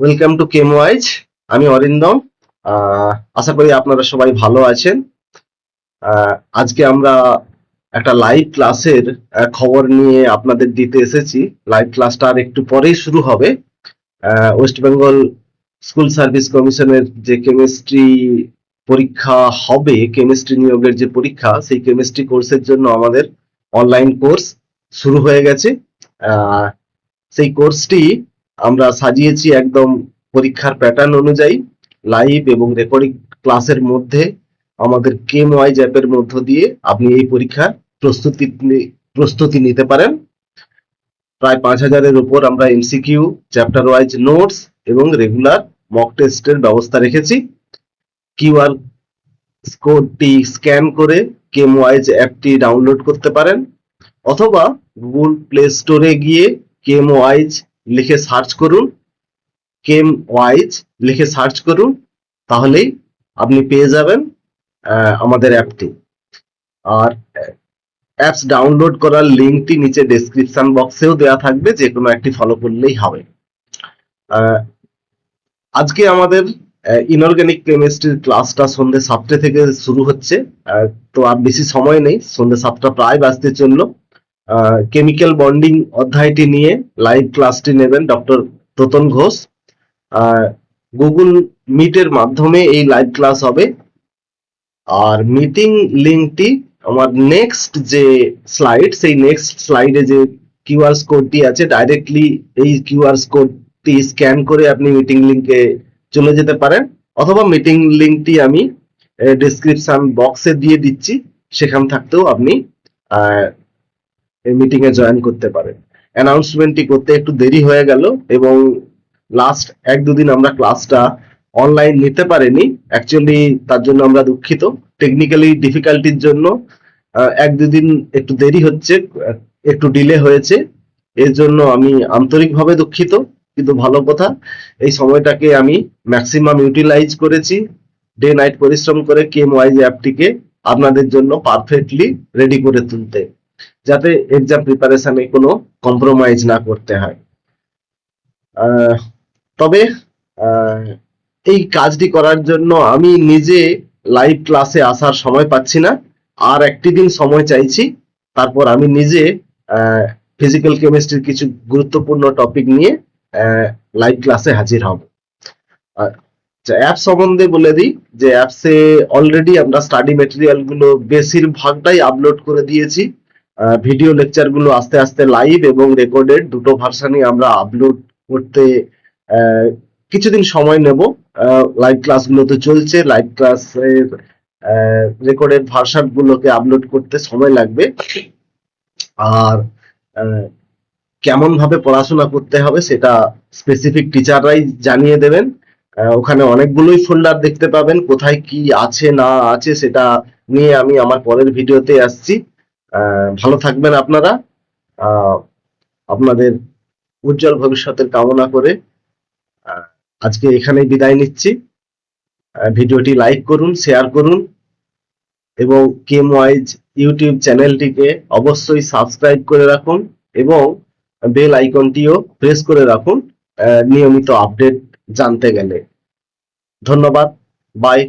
Welcome to came wise আমি অরিন্দম। আশা করি আপনারা সবাই ভালো আছেন। আজকে আমরা একটা লাইভ ক্লাসের খবর নিয়ে আপনাদের দিতে এসেছি। লাইভ ক্লাসটা আর একটু পরেই শুরু হবে। ওয়েস্ট বেঙ্গল স্কুল সার্ভিস কমিশনের যে কেমিস্ট্রি পরীক্ষা হবে কেমিস্ট্রি নিয়োগের যে পরীক্ষা, সেই কেমিস্ট্রি কোর্সের জন্য আমাদের অনলাইন কোর্স শুরু হয়ে গেছে। সেই কোর্সটি আমরা সাজিয়েছি একদম পরীক্ষার প্যাটার্ন অনুযায়ী লাইভ এবং রেকর্ডিং ক্লাসের মধ্যে আমাদের কেম ওয়াইজ অ্যাপের মধ্য দিয়ে আপনি এই পরীক্ষার প্রস্তুতি প্রস্তুতি নিতে পারেন। প্রায় পাঁচ হাজারের উপর আমরা এমসিকিউ চ্যাপ্টার ওয়াইজ নোটস এবং রেগুলার মক টেস্টের ব্যবস্থা রেখেছি। কিউআর কোডটি স্ক্যান করে কেম ওয়াইজ অ্যাপটি ডাউনলোড করতে পারেন। অথবা গুগল প্লে স্টোরে গিয়ে কেম ওয়াইজ লিখে সার্চ করুন কেম ওয়াইজ লিখে সার্চ করুন, তাহলেই আপনি পেয়ে যাবেন আমাদের অ্যাপটি। আর অ্যাপস ডাউনলোড করার লিঙ্কটি নিচে ডেসক্রিপশন বক্সেও দেওয়া থাকবে যে কোনো একটি ফলো করলেই হবে। আজকে আমাদের ইনঅর্গানিক কেমিস্ট্রির ক্লাসটা সন্ধ্যে সাতটা থেকে শুরু হচ্ছে। তো আর বেশি সময় নেই, সন্ধ্যে সাতটা প্রায় বাজতে চলল। কেমিক্যাল বন্ডিং অধ্যায়টি নিয়ে লাইভ ক্লাসটি নেবেন ডক্টর তোতন ঘোষ। গুগল মিটের মাধ্যমে এই লাইভ ক্লাস হবে। আর মিটিং লিঙ্কটি আমার নেক্সট যে স্লাইড সেই নেক্সট স্লাইডে যে কিউআর কোডটি আছে ডাইরেক্টলি এই কিউআর কোডটি স্ক্যান করে আপনি মিটিং লিঙ্কে চলে যেতে পারেন। অথবা মিটিং লিঙ্কটি আমি ডেসক্রিপশন বক্সে দিয়ে দিচ্ছি, সেখান থাকতেও আপনি মিটিং এ জয়েন করতে পারেন। অ্যানাউন্সমেন্টটি করতে একটু দেরি হয়ে গেল এবং লাস্ট এক দুদিন আমরা ক্লাসটা অনলাইন নিতে পারিনি। অ্যাকচুয়ালি তার জন্য আমরা দুঃখিত। টেকনিক্যালি ডিফিকাল্টির জন্য এক দুদিন একটু দেরি হচ্ছে, একটু ডিলে হয়েছে। এর জন্য আমি আন্তরিকভাবে দুঃখিত, কিন্তু ভালো কথা, এই সময়টাকে আমি ম্যাক্সিমাম ইউটিলাইজ করেছি। ডে নাইট পরিশ্রম করে কেম ওয়াইজ অ্যাপটিকে আপনাদের জন্য পারফেক্টলি রেডি করে তুলতে। যাতে এক্সাম প্রিপারেশনে কোনো কম্প্রোমাইজ না করতে হয়। তবে এই কাজটি করার জন্য আমি নিজে লাইভ ক্লাসে আসার সময় পাচ্ছি না। আর একটি দিন সময় চাইছি। তারপর আমি নিজে ফিজিক্যাল কেমিস্ট্রির কিছু গুরুত্বপূর্ণ টপিক নিয়ে লাইভ ক্লাসে হাজির হব। অ্যাপ সম্বন্ধে বলে দিই যে অ্যাপসে অলরেডি আমরা স্টাডি মেটেরিয়ালগুলো বেশিরভাগটাই আপলোড করে দিয়েছি। ভিডিও লেকচারগুলো আস্তে আস্তে লাইভ এবং রেকর্ডেড দুটো ভার্সানই আমরা আপলোড করতে কিছুদিন সময় নেব। লাইভ ক্লাসগুলো তো চলছে লাইভ ক্লাসের রেকর্ডেড ভার্সান গুলোকে আপলোড করতে সময় লাগবে। আর কেমন ভাবে পড়াশোনা করতে হবে সেটা স্পেসিফিক টিচাররাই জানিয়ে দেবেন। ওখানে অনেকগুলোই ফোল্ডার দেখতে পাবেন, কোথায় কি আছে না আছে সেটা নিয়ে আমি আমার পরের ভিডিওতে আসছি। ভালো থাকবেন আপনারা। আপনাদের উজ্জ্বল ভবিষ্যতের কামনা করে আজকে এখানেই বিদায় নিচ্ছি। ভিডিওটি লাইক করুন, শেয়ার করুন এবং কেম ওয়াইজ ইউটিউব চ্যানেলটিকে অবশ্যই সাবস্ক্রাইব করে রাখুন এবং বেল আইকনটিও প্রেস করে রাখুন নিয়মিত আপডেট জানতে গেলে। ধন্যবাদ, বাই।